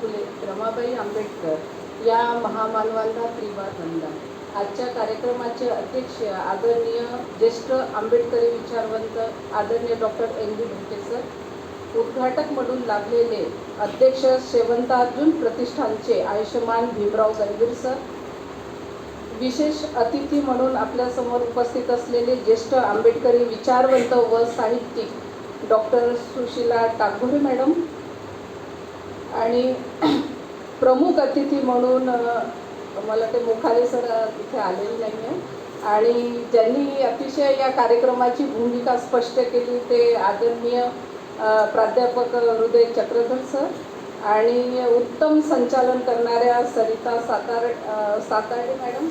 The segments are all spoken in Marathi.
फुले रमाबाई आंबेडकर या महामानवांना त्रिवार वंदन आजच्या कार्यक्रमाचे अध्यक्ष आदरणीय ज्येष्ठ आंबेडकरी विचारवंत आदरणीय doctor N B Dhoke sir उद्घाटक म्हणून लाभलेले अध्यक्ष शेवंतार्जुन प्रतिष्ठानचे आयुष्यमान भीमराव गंभीर सर विशेष अतिथी म्हणून आपल्यासमोर उपस्थित असलेले ज्येष्ठ आंबेडकरी विचारवंत व साहित्यिक डॉक्टर सुशीला टागोरे मॅडम आणि प्रमुख अतिथी म्हणून मला ते मुखाले सर तिथे आलेले नाही आहे आणि ज्यांनी अतिशय या कार्यक्रमाची भूमिका स्पष्ट केली ते आदरणीय प्राध्यापक हृदय चक्रधर सर आणि उत्तम संचालन करणाऱ्या सरिता सातार सातारे मॅडम.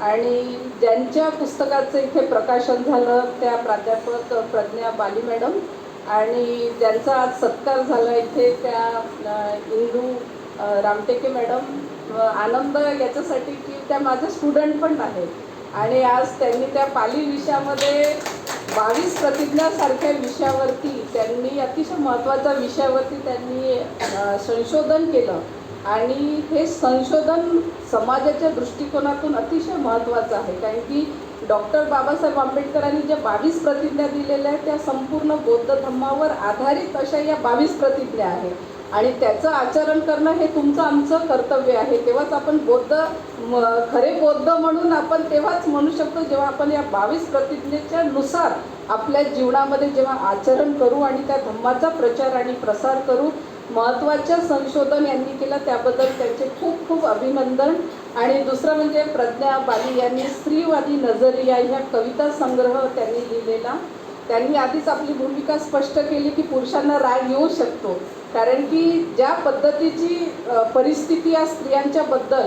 आणि ज्यांच्या पुस्तकाचं इथे प्रकाशन झालं त्या प्राध्यापक प्रज्ञा बाली मॅडम. आणि ज्यांचा आज सत्कार झाला इथे त्या इंदू रामटेके मॅडम आनंद याच्यासाठी की त्या माझ्या स्टुडंट पण आहेत. आणि आज त्यांनी त्या पाली विषयामध्ये बावीस प्रतिज्ञासारख्या विषयावरती त्यांनी अतिशय महत्त्वाच्या विषयावरती त्यांनी संशोधन केलं. आणि हे संशोधन समाजाच्या दृष्टिकोनातून अतिशय महत्त्वाचं आहे. कारण की डॉक्टर बाबासाहेब आंबेडकरांनी ज्या बावीस प्रतिज्ञा दिलेल्या आहेत त्या संपूर्ण बौद्ध धम्मावर आधारित अशा या बावीस प्रतिज्ञा आहेत. आणि त्याचं आचरण करणं हे तुमचं आमचं कर्तव्य आहे. तेव्हाच आपण बौद्ध म- खरे बौद्ध म्हणून आपण तेव्हाच म्हणू शकतो जेव्हा आपण या बावीस प्रतिज्ञेच्या नुसार आपल्या जीवनामध्ये जेव्हा आचरण करू आणि त्या धम्माचा प्रचार आणि प्रसार करू. महत्त्वाच्या संशोधन यांनी केलं त्याबद्दल त्यांचे खूप खूप अभिनंदन. आणि दुसरं म्हणजे प्रज्ञा बाली यांनी स्त्रीवादी नजरिया ह्या कविता संग्रह त्यांनी लिहिलेला. त्यांनी आधीच आपली भूमिका स्पष्ट केली की पुरुषांना राग येऊ शकतो. कारण की ज्या पद्धतीची परिस्थिती या स्त्रियांच्याबद्दल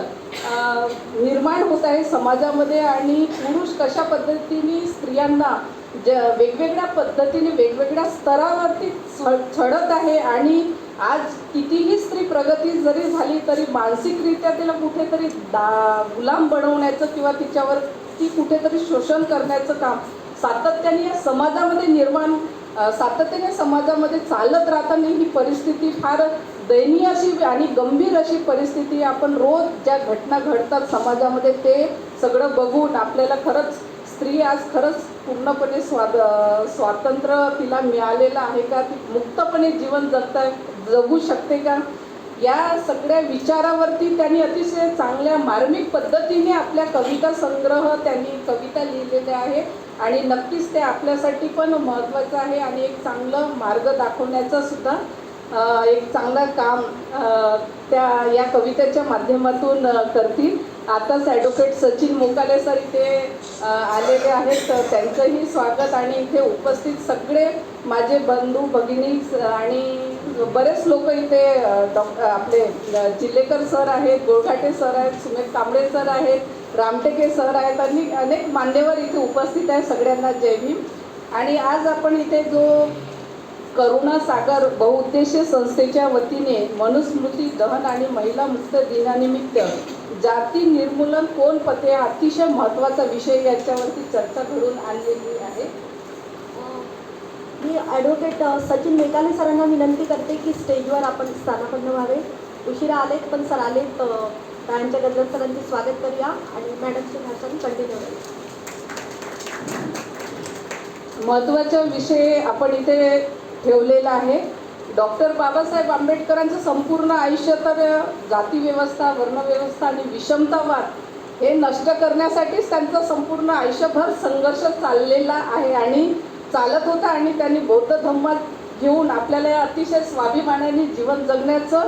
निर्माण होत आहे समाजामध्ये आणि पुरुष कशा पद्धतीने स्त्रियांना ज वेगवेगळ्या पद्धतीने वेगवेगळ्या स्तरावरती छ चढत आहे आणि आज कितीही स्त्री प्रगती जरी झाली तरी मानसिकरित्या तिला कुठेतरी दा गुलाम बनवण्याचं किंवा तिच्यावर ती कुठेतरी शोषण करण्याचं काम सातत्याने या समाजामध्ये निर्माण सातत्याने समाजामध्ये चालत राहताना ही परिस्थिती फार दयनीय अशी आणि गंभीर अशी परिस्थिती आपण रोज ज्या घटना घडतात समाजामध्ये ते सगळं बघून आपल्याला खरंच स्त्री आज खरंच पूर्णपणे स्वाद स्वातंत्र्य तिला मिळालेलं आहे का? ती मुक्तपणे जीवन जगत आहे जगू शकते का? या सगळ्या विचारावरती त्यांनी अतिशय चांगल्या मार्मिक पद्धतीने आपल्या कविता संग्रह त्यांनी कविता लिहिलेल्या आहे. आणि नक्कीच ते आपल्यासाठी पण महत्त्वाचं आहे आणि एक चांगलं मार्ग दाखवण्याचं सुद्धा एक चांगलं काम त्या या कवितेच्या माध्यमातून करतील. आताच ॲडव्होकेट सचिन मोकाले सर इथे आलेले आहेत. तर त्यांचंही स्वागत. आणि इथे उपस्थित सगळे माझे बंधू भगिनी स- आणि बरेच लोक इथे आपले जिल्हेकर सर आहेत गोळघाटे सर आहेत सुमेध कांबळे सर आहेत रामटेके सर आहेत आणि अनेक मान्यवर इथे उपस्थित आहे सगळ्यांना जय भीम. आणि आज आपण इथे जो करुणा सागर बहुउद्देशीय संस्थेच्या वतीने मनुस्मृती दहन आणि महिला मुक्त दिनानिमित्त जाती निर्मूलन कोण पते अतिशय महत्त्वाचा विषय याच्यावरती चर्चा घडून आणलेली आहे. मी ॲडव्होकेट सचिन मेकाले सरांना विनंती करते की स्टेजवर आपण स्थानापन्न व्हावे. उशिरा आलेत पण सर आलेत अ, गजरात सरांचे स्वागत करूया आणि मॅडमचे भाषण कंटिन्यू करूया. महत्त्वाचा विषय आपण इथे ठेवलेला आहे. डॉक्टर बाबासाहेब आंबेडकरांचं संपूर्ण आयुष्य तर जातीव्यवस्था वर्णव्यवस्था आणि विषमतावाद हे नष्ट करण्यासाठीच त्यांचं संपूर्ण आयुष्यभर संघर्ष चाललेला आहे. आणि चालत होता आणि त्यांनी बौद्ध धम्मात घेऊन आपल्याला या अतिशय स्वाभिमानाने जीवन जगण्याचं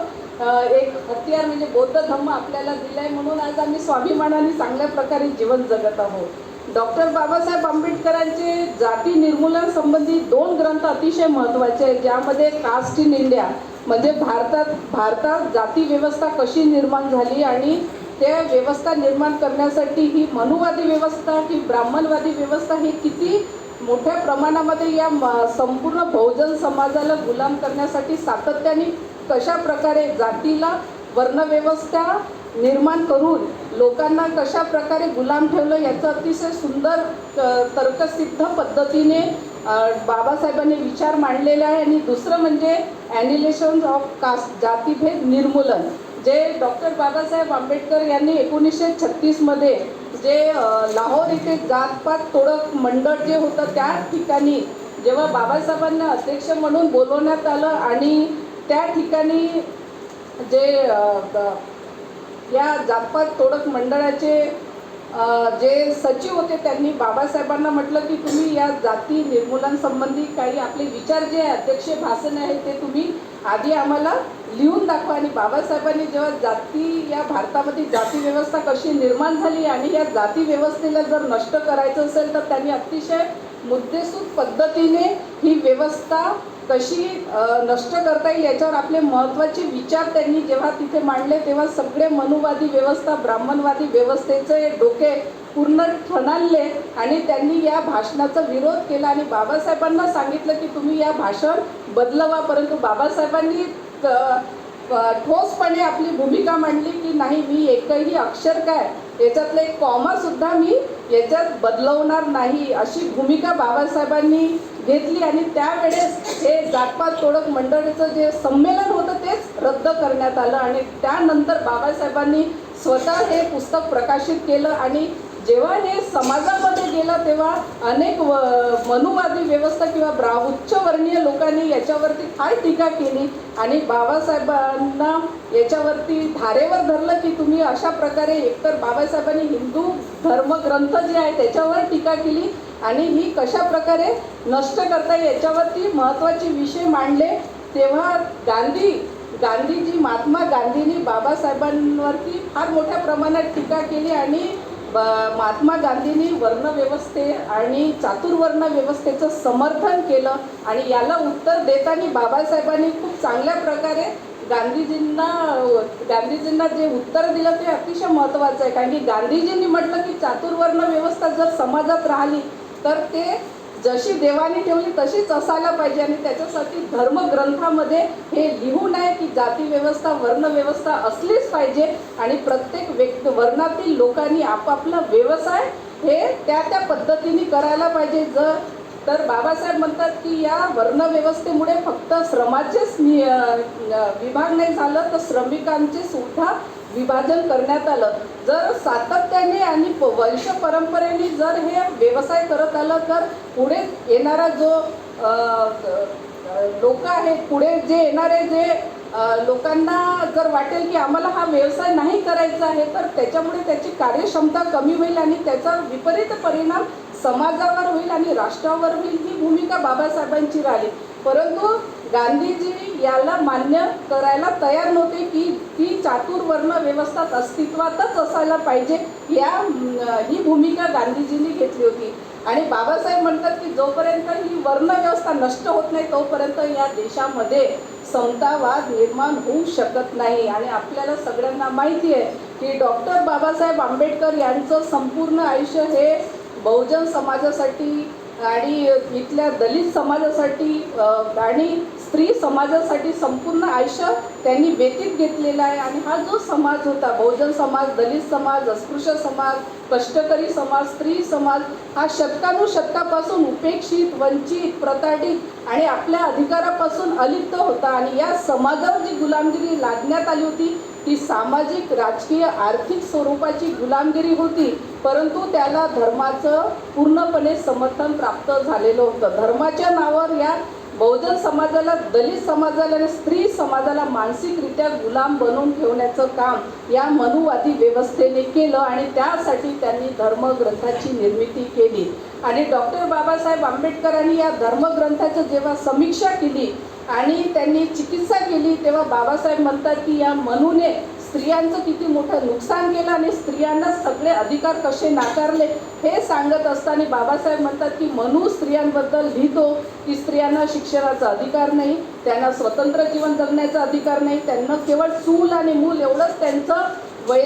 एक हत्यार म्हणजे बौद्ध धम्म आपल्याला दिलाय म्हणून आज आम्ही स्वाभिमानाने चांगल्या प्रकारे जीवन जगत आहोत. डॉक्टर बाबासाहेब आंबेडकरांचे जाती निर्मूलन संबंधी दोन ग्रंथ अतिशय महत्त्वाचे आहेत ज्यामध्ये कास्ट इन इंडिया म्हणजे भारतात भारतात जाती व्यवस्था कशी निर्माण झाली आणि त्या व्यवस्था निर्माण करण्यासाठी ही मनुवादी व्यवस्था की ब्राह्मणवादी व्यवस्था ही किती मोठ्या प्रमाणामध्ये या म- संपूर्ण बहुजन समाजाला गुलाम करण्यासाठी सातत्याने कशा प्रकारे जातीला वर्णव्यवस्था निर्माण करून लोकांना कशा प्रकारे गुलाम ठेवलं याचं अतिशय सुंदर तर्कसिद्ध पद्धतीने बाबासाहेबांनी विचार मांडलेला आहे. आणि दुसरं म्हणजे ॲनिलेशन ऑफ कास्ट जातीभेद निर्मूलन. जे डॉक्टर बाबासाहेब आंबेडकर यांनी एकोणीसशे छत्तीसमध्ये जे लाहोर इथे जातपात तोडक मंडळ जे होतं त्या ठिकाणी जेव्हा बाबासाहेबांना अध्यक्ष म्हणून बोलवण्यात आलं आणि त्या ठिकाणी जे या जातपात तोडक मंडळाचे जे सचिव होते त्यांनी बाबासाहेबांना म्हटलं की तुम्ही या जाती निर्मूलनसंबंधी काही आपले विचार जे अध्यक्ष भाषण आहे ते तुम्ही आधी आम्हाला लिहून दाखवा. आणि बाबासाहेबांनी जेव्हा जाती या भारतामध्ये जाती व्यवस्था कशी निर्माण झाली आणि या जाती व्यवस्थेला जर नष्ट करायचं असेल तर त्यांनी अतिशय मुद्देसूद पद्धतीने ही व्यवस्था कशी नष्ट करता येईल याच्यावर आपले महत्त्वाचे विचार त्यांनी जेव्हा तिथे मांडले तेव्हा सगळे मनुवादी व्यवस्था ब्राह्मणवादी व्यवस्थेचे डोके पूर्ण ठणालले आणि त्यांनी या भाषणाचा विरोध केला आणि बाबासाहेबांना सांगितलं की तुम्ही या भाषण बदलवा परंतु बाबासाहेबांनी ठोसपणे आपली भूमिका मांडली की नाही मी एकही अक्षर काय याच्यातलं एक कॉमासुद्धा मी याच्यात बदलवणार नाही अशी भूमिका बाबासाहेबांनी घेतली. आणि त्यावेळेस हे जातपात तोडक मंडळीचं जे संमेलन होतं तेच रद्द करण्यात आलं. आणि त्यानंतर बाबासाहेबांनी स्वतः हे पुस्तक प्रकाशित केलं आणि जेव्हा हे समाजामध्ये गेलं तेव्हा अनेक व मनुवादी व्यवस्था किंवा ब्रा उच्चवर्णीय लोकांनी याच्यावरती फार टीका केली. आणि बाबासाहेबांना याच्यावरती धारेवर धरलं की तुम्ही अशा प्रकारे एकतर बाबासाहेबांनी हिंदू धर्मग्रंथ जे आहे त्याच्यावर टीका केली आणि ही कशा प्रकारे नष्ट करता याच्यावरती महत्त्वाचे विषय मांडले तेव्हा गांधी गांधीजी महात्मा गांधींनी बाबासाहेबांवरती फार मोठ्या प्रमाणात टीका केली आणि ब- महात्मा गांधींनी वर्णव्यवस्थे आणि चातुर्वर्ण व्यवस्थेचं समर्थन केलं आणि याला उत्तर देताना बाबासाहेबांनी खूप चांगल्या प्रकारे गांधीजींना गांधीजींना जे उत्तर दिलं ते अतिशय महत्त्वाचं आहे. कारण की गांधीजींनी म्हटलं की चातुर्वर्ण व्यवस्था जर समाजात राहिली तर ते जशी देवाने ठेवली तशीच असायला पाहिजे. आणि त्याच्यासाठी धर्मग्रंथामध्ये हे लिहून आहे की जाती व्यवस्था असलीच पाहिजे. आणि प्रत्येक व्यक्ती वर्णातील लोकांनी आपापला व्यवसाय हे त्या त्या पद्धतीने करायला पाहिजे. जर तर बाबासाहेब म्हणतात की या वर्णव्यवस्थेमुळे फक्त श्रमाचेच विभाग नाही झालं तर श्रमिकांचे सुद्धा विभाजन करण्यात आलं. जर सातत्याने आणि वंश परंपरेने जर हे व्यवसाय करत आलं तर पुढे येणारा जो लोक आहेत पुढे जे येणारे जे लोकांना जर वाटेल की आम्हाला हा व्यवसाय नाही करायचा आहे तर त्याच्यामुळे त्याची कार्यक्षमता कमी होईल आणि त्याचा विपरीत परिणाम समाजावर होईल आणि राष्ट्रावर होईल ही भूमिका बाबासाहेबांची राहिली. परंतु गांधीजी याला मान्य करायला तयार नव्हते की ती चातुर्वर्ण व्यवस्था अस्तित्वातच असायला पाहिजे. या ही भूमिका गांधीजींनी घेतली होती. आणि बाबासाहेब म्हणतात की जोपर्यंत ही वर्णव्यवस्था नष्ट होत नाही तोपर्यंत या देशामध्ये समतावाद निर्माण होऊ शकत नाही. आणि आपल्याला सगळ्यांना माहिती आहे की डॉक्टर बाबासाहेब आंबेडकर यांचं संपूर्ण आयुष्य हे बहुजन समाजासाठी आणि इथल्या दलित समाजासाठी आणि स्त्री समाजासाठी संपूर्ण आयुष्य त्यांनी व्यतीत घेतलेला आहे. आणि हा जो समाज होता बहुजन समाज दलित समाज अस्पृश्य समाज कष्टकरी समाज स्त्री समाज हा शतकानुशतकापासून उपेक्षित वंचित प्रताडित आणि आपल्या अधिकारापासून अलिप्त होता. आणि या समाजावर जी गुलामगिरी लादण्यात आली होती ती सामाजिक राजकीय आर्थिक स्वरूपाची गुलामगिरी होती. परंतु त्याला धर्माचं पूर्णपणे समर्थन प्राप्त झालेलं होतं. धर्माच्या नावावर या बहुजन समाजाला दलित समाजाला आणि स्त्री समाजाला मानसिकरित्या गुलाम बनवून ठेवण्याचं काम या मनुवादी व्यवस्थेने केलं आणि त्यासाठी त्यांनी धर्मग्रंथाची निर्मिती केली. आणि डॉक्टर बाबासाहेब आंबेडकरांनी या धर्मग्रंथाचं जेव्हा समीक्षा केली आणि त्यांनी चिकित्सा केली तेव्हा बाबासाहेब म्हणतात की या मनूने स्त्रियांचं किती मोठं नुकसान केलं आणि स्त्रियांना सगळे अधिकार कसे नाकारले हे सांगत असताना बाबासाहेब म्हणतात की मनू स्त्रियांबद्दल लिहितो की स्त्रियांना शिक्षणाचा अधिकार नाही त्यांना स्वतंत्र जीवन जगण्याचा अधिकार नाही त्यांना केवळ चूल आणि मूल एवढंच त्यांचं वै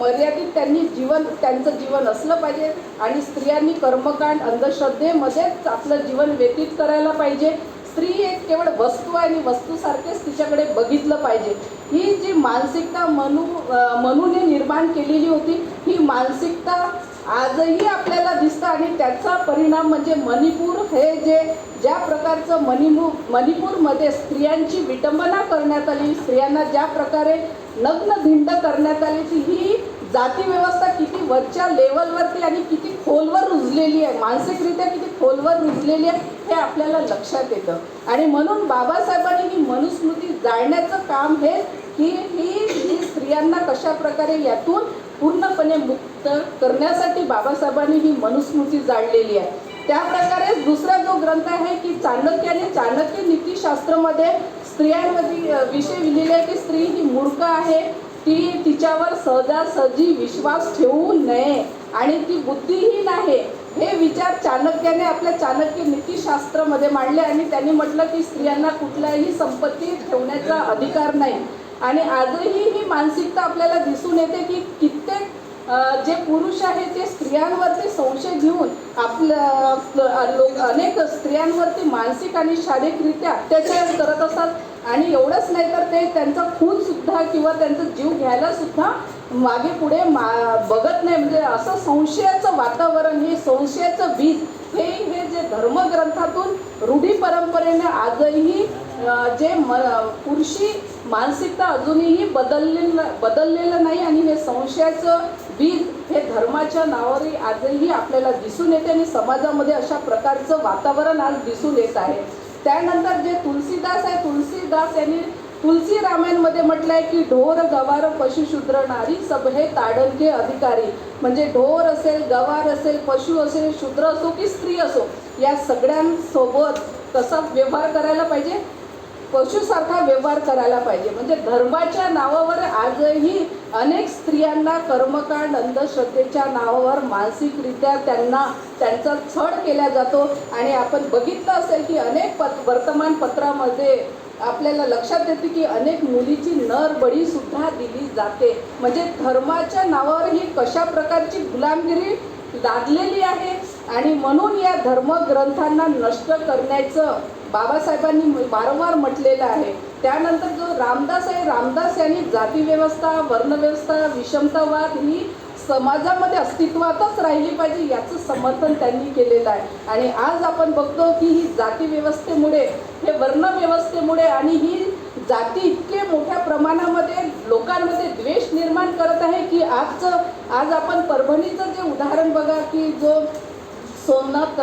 मर्यादित त्यांनी जीवन त्यांचं जीवन असलं पाहिजे. आणि स्त्रियांनी कर्मकांड अंधश्रद्धेमध्येच आपलं जीवन व्यतीत करायला पाहिजे. स्त्री एक केवळ वस्तू आहे आणि वस्तूसारखेच तिच्याकडे बघितलं पाहिजे. ही जी मानसिकता मनू मनूने निर्माण केलेली होती ही मानसिकता आजही आपल्याला दिसतं आणि त्याचा परिणाम म्हणजे मणिपूर हे जे ज्या प्रकारचं मणिमू मणिपूरमध्ये स्त्रियांची विटंबना करण्यात आली स्त्रियांना ज्या प्रकारे नग्न धिंड करण्यात आली ती ही जाती व्यवस्था किती वरच्या लेवलवरती आणि किती खोलवर रुजलेली आहे. मानसिकरित्या किती खोलवर रुजलेली आहे हे आपल्याला लक्षात येतं. आणि म्हणून बाबासाहेबांनी ही मनुस्मृती जाळण्याचं काम हे की ही ही स्त्रियांना कशा प्रकारे यातून पूर्णपणे मुक्त करण्यासाठी बाबासाहेबांनी ही मनुस्मृती जाळलेली आहे. त्या प्रकारे दुसरा जो ग्रंथ आहे की चाणक्याने चाणक्य नीतीशास्त्रामध्ये स्त्रियांमध्ये विषय लिहिलेले आहे की स्त्री ही मूर्ख आहे ती तिच्यावर सहजासहजी विश्वास ठेवू नये. आणि ती बुद्धिहीन आहे हे विचार चाणक्याने आपल्या चाणक्य नीतीशास्त्रामध्ये मांडले आणि त्यांनी म्हटलं की स्त्रियांना कुठल्याही संपत्ती ठेवण्याचा अधिकार नाही. आणि आजही ही मानसिकता आपल्याला दिसून येते की कित्येक जे पुरुष आहेत ते स्त्रियांवरती संशय घेऊन आपलं लोक अनेक स्त्रियांवरती मानसिक आणि शारीरिकरित्या अत्याचार करत असतात. आणि एवढंच नाही तर ते त्यांचा खून सुद्धा किंवा त्यांचा जीव घ्यायला सुद्धा मागे पुढे मा बघत नाही. म्हणजे असं संशयाचं वातावरण हे संशयाचं बीज हे हे जे धर्मग्रंथातून रूढी परंपरेने आजही जे म पुरुषी मानसिकता अजूनही बदललेलं बदललेलं नाही. आणि हे संशयाचं बीज हे धर्माच्या नावावरही आजही आपल्याला दिसून येते आणि समाजामध्ये अशा प्रकारचं वातावरण आज दिसून येत आहे. त्यानंतर जे तुलसीदास आहे तुलसीदास यांनी तुलसी रामायणमध्ये म्हटलं आहे की ढोर गवार पशुशूद्र नारी सब हे ताडणके अधिकारी. म्हणजे ढोर असेल गवार असेल पशु असेल शूद्र असो की स्त्री असो या सगळ्यांसोबत कसा व्यवहार करायला पाहिजे. पशुसारखा व्यवहार करायला पाहिजे. म्हणजे धर्माच्या नावावर आजही अनेक स्त्रियांना कर्मकांड अंधश्रद्धेच्या नावावर मानसिकरित्या त्यांना त्यांचा छळ केला जातो. आणि आपण बघितलं असेल की अनेक पत वर्तमानपत्रामध्ये आपल्याला लक्षात येते की अनेक मुलीची नरबळीसुद्धा दिली जाते. म्हणजे धर्माच्या नावावर ही कशा प्रकारची गुलामगिरी लादलेली आहे? आणि म्हणून या धर्मग्रंथांना नष्ट करण्याचं बाबासाहेबांनी वारंवार म्हटलेलं आहे. त्यानंतर जो रामदास आहे रामदास यांनी जातीव्यवस्था वर्णव्यवस्था विषमतावाद ही समाजामध्ये अस्तित्वातच राहिली पाहिजे याचं समर्थन त्यांनी केलेलं आहे. आणि आज आपण बघतो की ही जाती व्यवस्थेमुळे हे वर्णव्यवस्थेमुळे आणि ही जाती इतके मोठ्या प्रमाणामध्ये लोकांमध्ये द्वेष निर्माण करत आहे की आजचं आज आपण परभणीचं जे उदाहरण बघा की जो सोमनाथ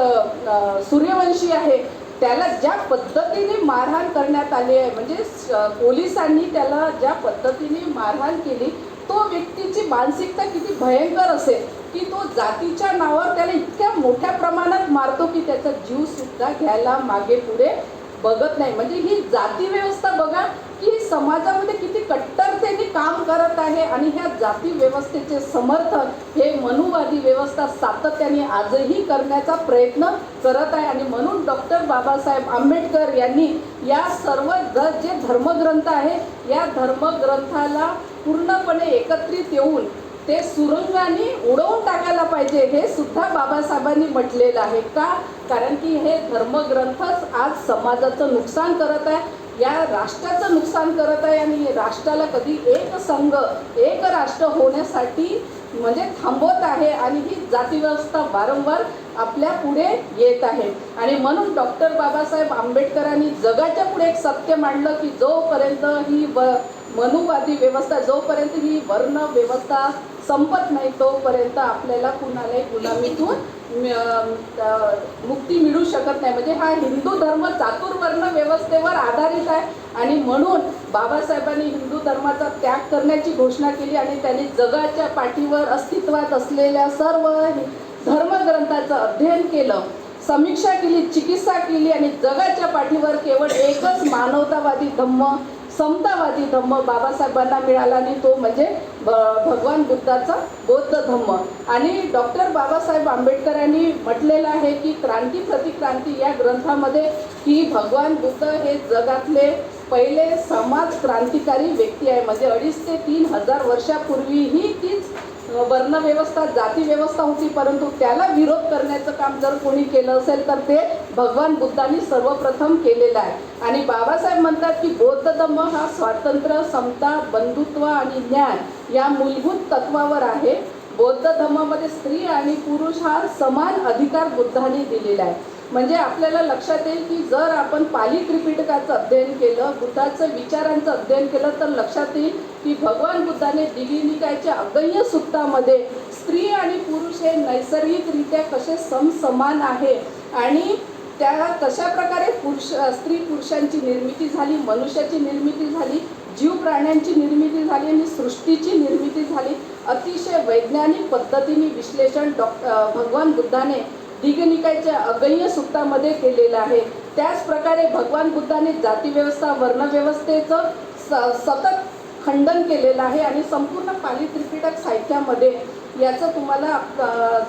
सूर्यवंशी आहे त्याला ज्या पद्धतीने मारहाण करण्यात आली आहे म्हणजे स- पोलिसांनी त्याला ज्या पद्धतीने मारहाण केली तो व्यक्तीची मानसिकता किती भयंकर असेल की तो जातीच्या नावावर त्याला इतक्या मोठ्या प्रमाणात मारतो की त्याचा जीवसुद्धा घ्यायला मागे पुढे बघत नाही. म्हणजे ही जाती व्यवस्था बघा की ही समाजामध्ये किती कट्टरतेने काम करत आहे आणि ह्या जाती व्यवस्थेचे समर्थन हे मनुवादी व्यवस्था सातत्याने आजही करण्याचा प्रयत्न करत आहे. आणि म्हणून डॉक्टर बाबासाहेब आंबेडकर यांनी या सर्व ज जे धर्मग्रंथ आहे या धर्मग्रंथाला पूर्णपणे एकत्रित येऊन ते सुरुंगाने उडवून टाकायला पाहिजे हे सुद्धा बाबासाहेबांनी म्हटलेलं आहे का? कारण की हे धर्मग्रंथच आज समाजाचं नुकसान करत आहे. या राष्ट्राचं नुकसान करत आहे आणि राष्ट्राला कधी एक संघ एक राष्ट्र होण्यासाठी म्हणजे थांबवत आहे आणि ही जातीव्यवस्था वारंवार आपल्या पुढे येत आहे. आणि म्हणून डॉक्टर बाबासाहेब आंबेडकरांनी जगाच्या पुढे एक सत्य मांडलं की जोपर्यंत ही व मनुवादी व्यवस्था जोपर्यंत ही वर्ण व्यवस्था संपत नाही तोपर्यंत आपल्याला कुणालाही गुलामीतून मुक्ती मिळू शकत नाही. म्हणजे हा हिंदू धर्म चातुर्वर्ण व्यवस्थेवर आधारित आहे आणि म्हणून बाबासाहेबांनी हिंदू धर्माचा त्याग करण्याची घोषणा केली आणि त्यांनी जगाच्या पाठीवर अस्तित्वात असलेल्या सर्व धर्मग्रंथाचं अध्ययन केलं समीक्षा केली चिकित्सा केली आणि जगाच्या पाठीवर केवळ एकच मानवतावादी धम्म समतावादी धम्म बाबासाहेबांना मिळाला आणि तो म्हणजे भ- भगवान बुद्धाचा बौद्ध धम्म. आणि डॉक्टर बाबासाहेब आंबेडकर यांनी म्हटलेलं आहे की क्रांती प्रतिक्रांती या ग्रंथामध्ये की भगवान बुद्ध हे जगातले पहिले समाज क्रांतिकारी व्यक्ती आहे. म्हणजे अडीच ते तीन हजार वर्षापूर्वीही तीच वर्णव्यवस्था जातीव्यवस्था होती. परंतु त्याला विरोध करण्याचं काम जर कोणी केलं असेल तर ते भगवान बुद्धांनी सर्वप्रथम केलेलं आहे. आणि बाबासाहेब म्हणतात की बौद्ध धम्म हा स्वातंत्र्य समता बंधुत्व आणि ज्ञान या मूलभूत तत्वावर आहे. बौद्ध धर्मामध्ये स्त्री आणि पुरुष हा समान अधिकार बुद्धाने दिलेला आहे. म्हणजे आपल्याला लक्षात येईल की जर आपण पाली त्रिपिटकाचं अध्ययन केलं बुद्धाचं विचारांचं अध्ययन केलं तर लक्षात येईल की भगवान बुद्धाने दिगिनिकायच्या अगह्य सुक्तामध्ये स्त्री आणि पुरुष हे नैसर्गिकरित्या कसे समसमान आहे आणि त्या कशा प्रकारे पुरुष स्त्री पुरुषांची निर्मिती झाली मनुष्याची निर्मिती झाली जीव प्राण्यांची निर्मिती झाली आणि सृष्टीची निर्मिती झाली अतिशय वैज्ञानिक पद्धतीने विश्लेषण डॉ भगवान बुद्धाने दिगनिकायच्या अगह्य सुक्तामध्ये केलेलं आहे. त्याच प्रकारे भगवान बुद्धाने जातीव्यवस्था वर्णव्यवस्थेचं स सतत खंडन केलेलं आहे आणि संपूर्ण पाली त्रिपिटक साहित्यामध्ये याचं तुम्हाला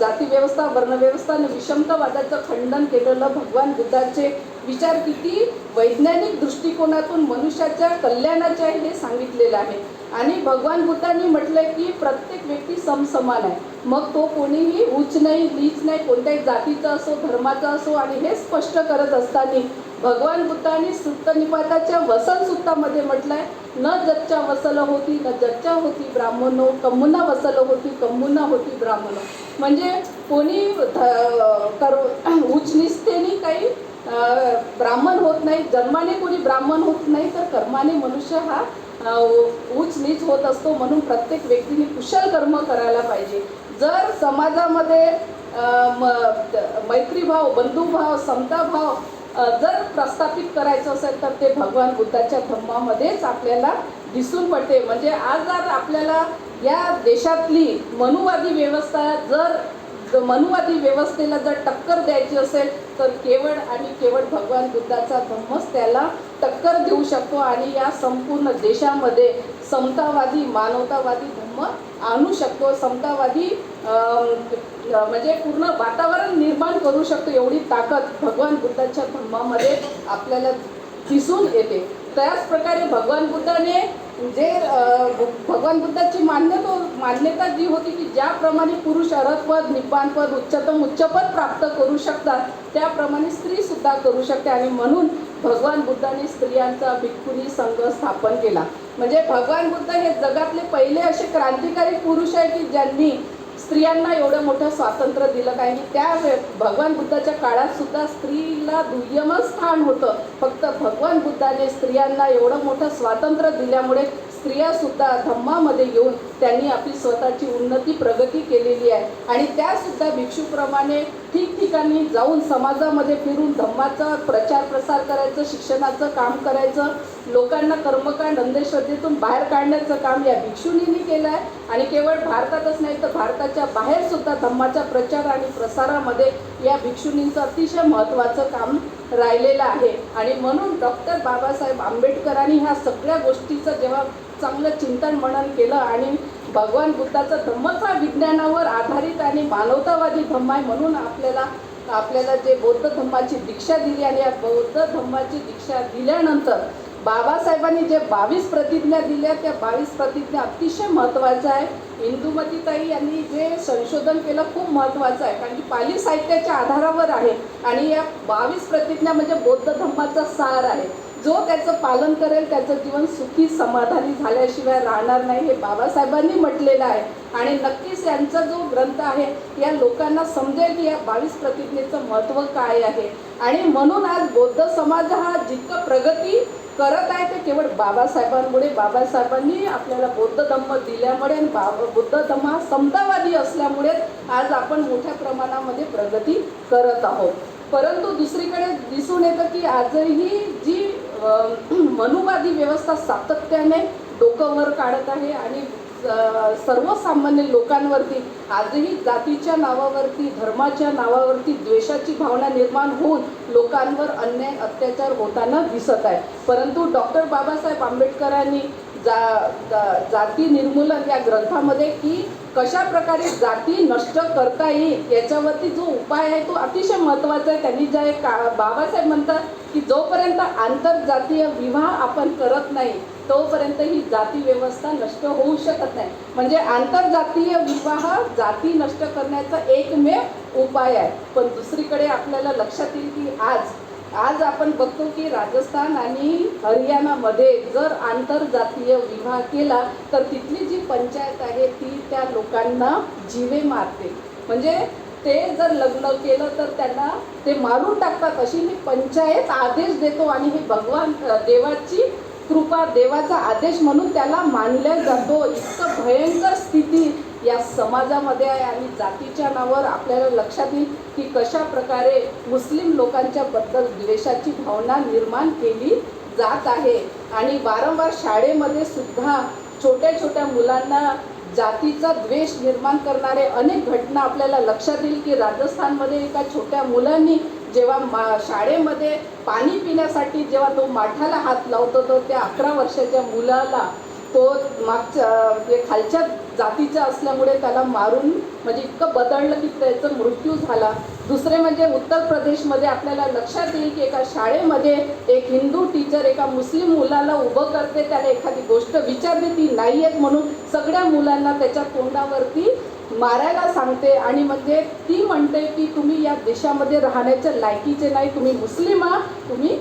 जातीव्यवस्था वर्णव्यवस्था आणि विषमतावादाचं खंडन केलेलं भगवान बुद्धाचे विचार किती वैज्ञानिक दृष्टिकोनातून मनुष्याच्या कल्याणाचे आहे हे सांगितलेलं आहे. आणि भगवान बुद्धांनी म्हटलंय की प्रत्येक व्यक्ती समसमान आहे. मग तो कोणीही उच्च नाही नीच नाही कोणत्याही जातीचा असो धर्माचा असो आणि हे स्पष्ट करत असताना भगवान बुद्धांनी सुत्तनिपाताच्या वसन सुत्तामध्ये म्हटलंय न जच्च्या वसल होती न जच्च्या होती ब्राह्मणो कम्मुना वसल होती कम्मुना होती ब्राह्मणो. म्हणजे कोणी ध- कर उच्च काही ब्राह्मण होत नाही जन्माने कोणी ब्राह्मण होत नाही तर कर्माने मनुष्य हा उच नीच होत असतो म्हणून प्रत्येक व्यक्तीने कुशल कर्म करायला पाहिजे. जर समाजामध्ये म- मैत्रीभाव बंधुभाव समताभाव जर प्रस्थापित करायचं असेल तर ते भगवान बुद्धाच्या धम्मामध्येच आपल्याला दिसून पडते. म्हणजे आज जर आपल्याला या देशातली मनुवादी व्यवस्था जर मनुवादी व्यवस्थेला जर टक्कर द्यायची असेल तर केवळ आणि केवळ भगवान बुद्धाचा धम्मच त्याला टक्कर देऊ शकतो आणि या संपूर्ण देशामध्ये समतावादी मानवतावादी धम्म आणू शकतो. समतावादी म्हणजे पूर्ण वातावरण निर्माण करू शकतो. एवढी ताकद भगवान बुद्धाच्या धम्मामध्ये आपल्याला दिसून येते. त्याच प्रकारे भगवान बुद्धाने जे भगवान बुद्धाची मान्यता मान्यता जी होती की ज्याप्रमाणे पुरुष अरहपद निपानपद उच्चतम उच्चपद प्राप्त करू शकतात त्याप्रमाणे स्त्री सुद्धा करू शकते. आणि म्हणून भगवान बुद्धाने स्त्रियांचा भिक्खुनी संघ स्थापन केला. म्हणजे भगवान बुद्ध हे जगातले पहिले असे क्रांतिकारी पुरुष आहे की ज्यांनी स्त्रियांना एवढं मोठं स्वातंत्र्य दिलं काय की त्या भगवान बुद्धाच्या काळात सुद्धा स्त्रीला दुय्यमच स्थान होतं. फक्त भगवान बुद्धाने स्त्रियांना एवढं मोठं स्वातंत्र्य दिल्यामुळे स्त्रिया सुद्धा धम्मामध्ये येऊन त्यांनी आपली स्वतःची उन्नती प्रगती केलेली आहे. आणि त्या सुद्धा भिक्षूप्रमाणे ठिकठिकाणी जाऊन समाजामध्ये फिरून धम्माचा प्रचार प्रसार करायचं शिक्षणाचं काम करायचं लोकांना कर्मकांड अंधश्रद्धेतून बाहेर काढण्याचं काम या भिक्षुणींनी केलं आहे आणि केवळ भारतातच नाही तर भारताच्या बाहेर सुद्धा धम्माच्या प्रचार आणि प्रसारामध्ये या भिक्षुनींचं अतिशय महत्त्वाचं काम राहिलेलं आहे. आणि म्हणून डॉक्टर बाबासाहेब आंबेडकरांनी ह्या सगळ्या गोष्टीचं जेव्हा चांगलं चिंतन मनन केलं आणि भगवान बुद्धाचा धम्मच हा विज्ञानावर आधारित आणि मानवतावादी धम्म आहे म्हणून आपल्याला आपल्याला जे बौद्ध धम्माची दीक्षा दिली आणि या बौद्ध धम्माची दीक्षा दिल्यानंतर बाबासाहेबांनी जे बावीस प्रतिज्ञा दिल्या त्या बावीस प्रतिज्ञा अतिशय महत्त्वाच्या आहे इंदुमतीताई यांनी जे संशोधन केलं खूप महत्त्वाचं आहे. कारण की पाली साहित्याच्या आधारावर आहे आणि या बावीस प्रतिज्ञा म्हणजे बौद्ध धम्माचा सार आहे. जो त्याचं पालन करेल त्याचं जीवन सुखी समाधानी झाल्याशिवाय राहणार नाही हे बाबासाहेबांनी म्हटलेलं आहे. आणि नक्कीच यांचा जो ग्रंथ आहे या लोकांना समजेल की या बावीस प्रतिज्ञेचं महत्त्व काय आहे. आणि म्हणून आज बौद्ध समाज हा जितकं प्रगती करत आहे ते केवळ बाबासाहेबांमुळे. बाबासाहेबांनी आपल्याला बौद्ध धम्म दिल्यामुळे आणि बाबा बुद्ध धम्म हा समतावादी असल्यामुळे आज आपण मोठ्या प्रमाणामध्ये प्रगती करत आहोत. परंतु दुसरीकडे दिसून येतं की आजही जी मनुवादी व्यवस्था सातत्याने डोकं वर काढत आहे आणि सर्वसामान्य लोकांवरती आजही जातीच्या नावावरती धर्माच्या नावावरती द्वेषाची भावना निर्माण होऊन लोकांवर अन्याय अत्याचार होताना दिसत आहे. परंतु डॉक्टर बाबासाहेब आंबेडकरांनी जा जा- जाती निर्मूलन या ग्रंथामध्ये की कशा प्रकारे जाती नष्ट करता येईल याच्यावरती जो उपाय आहे तो अतिशय महत्त्वाचा आहे. त्यांनी जे का बाबासाहेब म्हणतात की जोपर्यंत आंतरजातीय विवाह आपण करत नाही तोपर्यंत ही जाती व्यवस्था नष्ट होऊ शकत नाही. म्हणजे आंतरजातीय विवाह जाती नष्ट करण्याचा एकमेव उपाय आहे. पण दुसरीकडे आपल्याला लक्षात येईल की आज आज आपण बघतो की राजस्थान आणि हरियाणामध्ये जर आंतरजातीय विवाह केला तर तिथली जी पंचायत आहे ती त्या लोकांना जीवे मारते. म्हणजे ते जर लग्न केलं तर त्यांना ते मारून टाकतात. अशी ही पंचायत आदेश देतो आणि हे भगवान देवाची कृपा देवाचा आदेश म्हणून त्याला मानल्या जातो. इतकं भयंकर स्थिती या समाजामध्ये आहे आणि जातीच्या नावावर आपल्याला लक्षात येईल की कशा प्रकारे मुस्लिम लोकांच्या बद्दल द्वेषाची भावना निर्माण केली जात आहे. आणि वारंवार शाळेमध्ये सुद्धा छोट्या छोट्या मुलांना जातीचा द्वेष निर्माण करणारे अनेक घटना आपल्याला लक्षात येईल की राजस्थानमध्ये एका छोट्या मुलांनी जेव्हा मा शाळेमध्ये पाणी पिण्यासाठी जेव्हा तो माठाला हात लावतो तर त्या अकरा वर्षाच्या मुलाला तो मागच्या म्हणजे खालच्या जातीचा असल्यामुळे त्याला मारून म्हणजे इतकं बदललं की त्याचा मृत्यू झाला. दुसरे म्हणजे उत्तर प्रदेशमध्ये आपल्याला लक्षात येईल की एका शाळेमध्ये एक हिंदू टीचर एका मुस्लिम मुलाला उभं करते त्याला एखादी गोष्ट विचारते ती नाही आहेत म्हणून सगळ्या मुलांना त्याच्या तोंडावरती मारायला सांगते आणि म्हणजे ती म्हणते की तुम्ही या देशामध्ये राहण्याच्या लायकीचे नाही तुम्ही मुस्लिम आहात तुम्ही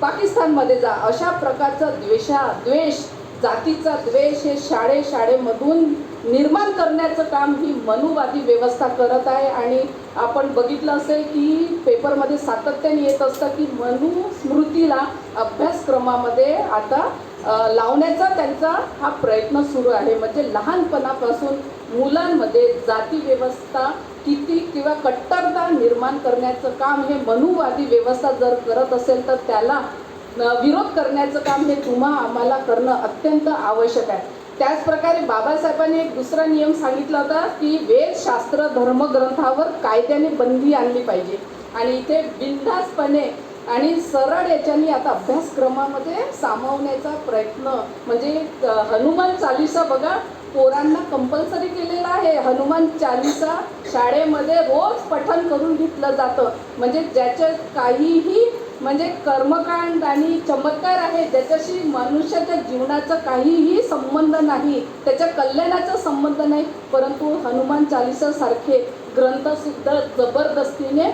पाकिस्तानमध्ये जा. अशा प्रकारचा द्वेषा द्वेष जातीचा द्वेष हे शाळे शाळेमधून निर्माण करण्याचं काम ही मनुवादी व्यवस्था करत आहे. आणि आपण बघितलं असेल की पेपरमध्ये सातत्याने येत असतं की मनुस्मृतीला अभ्यासक्रमामध्ये आता लावण्याचा त्यांचा हा प्रयत्न सुरू आहे. म्हणजे लहानपणापासून मुलांमध्ये जाती व्यवस्था किती किंवा कट्टरता निर्माण करण्याचं काम हे मनुवादी व्यवस्था जर करत असेल तर त्याला विरोध करण्याचं काम हे तुम्हा आम्हाला करणं अत्यंत आवश्यक आहे. त्याचप्रकारे बाबासाहेबांनी एक दुसरा नियम सांगितला होता की वेदशास्त्र धर्मग्रंथावर कायद्याने बंदी आणली पाहिजे. आणि इथे बिनधास्तपणे आणि सरळ याच्याने आता अभ्यासक्रमामध्ये सामावण्याचा प्रयत्न म्हणजे हनुमान चालिसा बघा पोरांना कंपल्सरी केलेला आहे. हनुमान चालिसा शाळेमध्ये रोज पठन करून घेतलं जातं. म्हणजे ज्याच्यात काहीही म्हणजे कर्मकांड आणि चमत्कार आहे ज्याच्याशी मनुष्याच्या जीवनाचा काहीही संबंध नाही. त्याच्या कल्याणाचा संबंध नाही. परंतु हनुमान चालिसासारखे ग्रंथसुद्धा जबरदस्तीने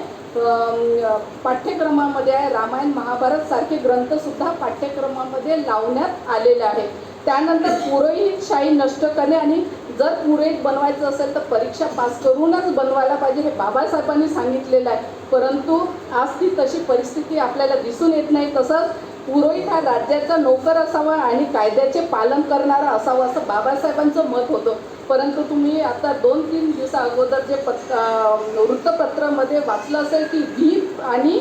पाठ्यक्रमामध्ये आहे. रामायण महाभारत सारखे ग्रंथसुद्धा पाठ्यक्रमामध्ये लावण्यात आलेले आहे त्यानंतर पुरोहित शाही नष्ट करणे आणि जर पुरोहित बनवायचं असेल तर परीक्षा पास करूनच बनवायला पाहिजे हे बाबासाहेबांनी सांगितलेलं आहे. परंतु आज ती तशी परिस्थिती आपल्याला दिसून येत नाही. तसंच पुरोहित हा राज्याचा नोकर असावा आणि कायद्याचे पालन करणारा असावा असं बाबासाहेबांचं मत होतं. परंतु तुम्ही आता दोन तीन दिवसा अगोदर जे पत्र वृत्तपत्रामध्ये वाचलं असेल की व्हीप आणि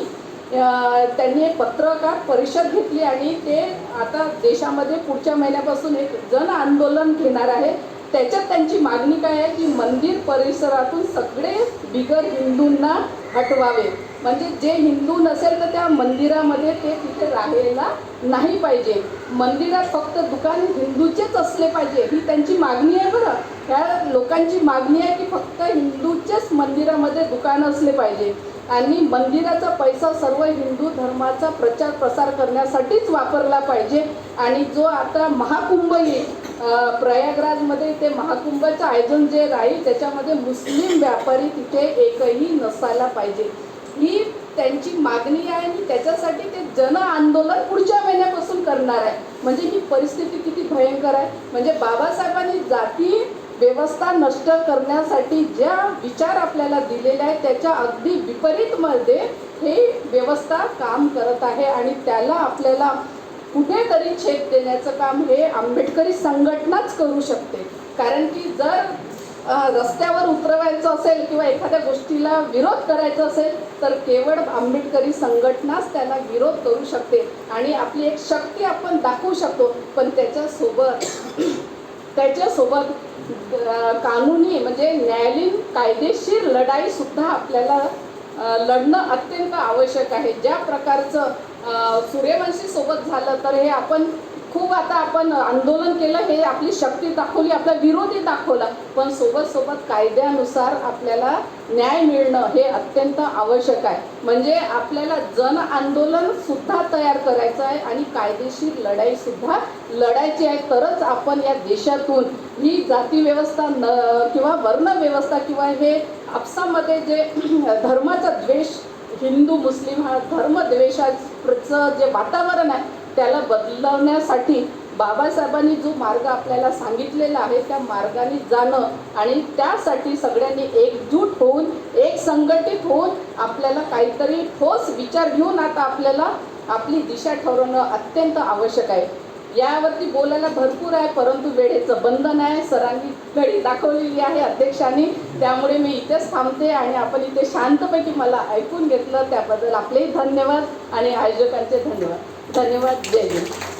त्यांनी एक पत्रकार परिषद घेतली आणि ते आता देशामध्ये पुढच्या महिन्यापासून एक जन आंदोलन घेणार आहे. त्याच्यात त्यांची मागणी काय आहे की मंदिर परिसरातून सगळे बिगर हिंदूंना हटवावे. म्हणजे जे हिंदू नसेल तर त्या मंदिरामध्ये ते तिथे राहायला नाही पाहिजे. मंदिरात फक्त दुकान हिंदूचेच असले पाहिजे ही त्यांची मागणी आहे बरं. ह्या लोकांची मागणी आहे की फक्त हिंदूच्याच मंदिरामध्ये दुकान असले पाहिजे. आणि मंदिराचा पैसा सर्व हिंदू धर्माचा प्रचार प्रसार करण्यासाठीच वापरला पाहिजे. आणि जो आता महाकुंभ येईल प्रयागराजमध्ये ते महाकुंभचं आयोजन जे राहील त्याच्यामध्ये मुस्लिम व्यापारी तिथे एकही नसायला पाहिजे. ही त्यांची मागणी आहे आणि त्याच्यासाठी ते जन आंदोलन पुढच्या महिन्यापासून करणार आहे. म्हणजे ही परिस्थिती किती भयंकर आहे. म्हणजे बाबासाहेबांनी जाती व्यवस्था नष्ट करण्यासाठी ज्या विचार आपल्याला दिलेले आहेत त्याच्या अगदी विपरीतमध्ये हे व्यवस्था काम करत आहे आणि त्याला आपल्याला कुठेतरी छेद देण्याचं काम हे आंबेडकरी संघटनाच करू शकते. कारण की जर रस्त्यावर उतरवायचं असेल किंवा एखाद्या गोष्टीला विरोध करायचा असेल तर केवळ आंबेडकरी संघटनाच त्याला विरोध करू शकते आणि आपली एक शक्ती आपण दाखवू शकतो. पण त्याच्यासोबत त्याच्यासोबत कानूनी म्हणजे न्यायालयीन कायदेशीर लढाई सुद्धा आपल्याला लढणं अत्यंत आवश्यक आहे. ज्या प्रकारचं सूर्यवंशी सोबत झालं तर हे आपण खूप आता आपण आंदोलन केलं हे आपली शक्ती दाखवली आपला विरोधी दाखवला. पण सोबत सोबत कायद्यानुसार आपल्याला न्याय मिळणं हे अत्यंत आवश्यक आहे. म्हणजे आपल्याला जन आंदोलन सुद्धा तयार करायचं आहे आणि कायदेशीर लढाई सुद्धा लढायची आहे. तरच आपण या देशातून ही जाती व्यवस्था न किंवा वर्ण व्यवस्था किंवा हे आपसामध्ये जे धर्माचा द्वेष हिंदू मुस्लिम हा धर्मद्वेषाचं जे वातावरण आहे त्याला बदलवण्यासाठी बाबासाहेबांनी जो मार्ग आपल्याला सांगितलेला आहे त्या मार्गाने जाणं आणि त्यासाठी सगळ्यांनी एकजूट होऊन एक संघटित होऊन आपल्याला काहीतरी ठोस विचार घेऊन आता आपल्याला आपली दिशा ठरवणं अत्यंत आवश्यक आहे. यावरती बोलायला भरपूर आहे परंतु वेळेचं बंधन आहे. सरांनी घडी दाखवलेली आहे अध्यक्षांनी. त्यामुळे मी इथेच थांबते आणि आपण इथे शांतपैकी मला ऐकून घेतलं. त्याबद्दल आपलेही धन्यवाद आणि आयोजकांचे धन्यवाद. धन्यवाद जय हिंद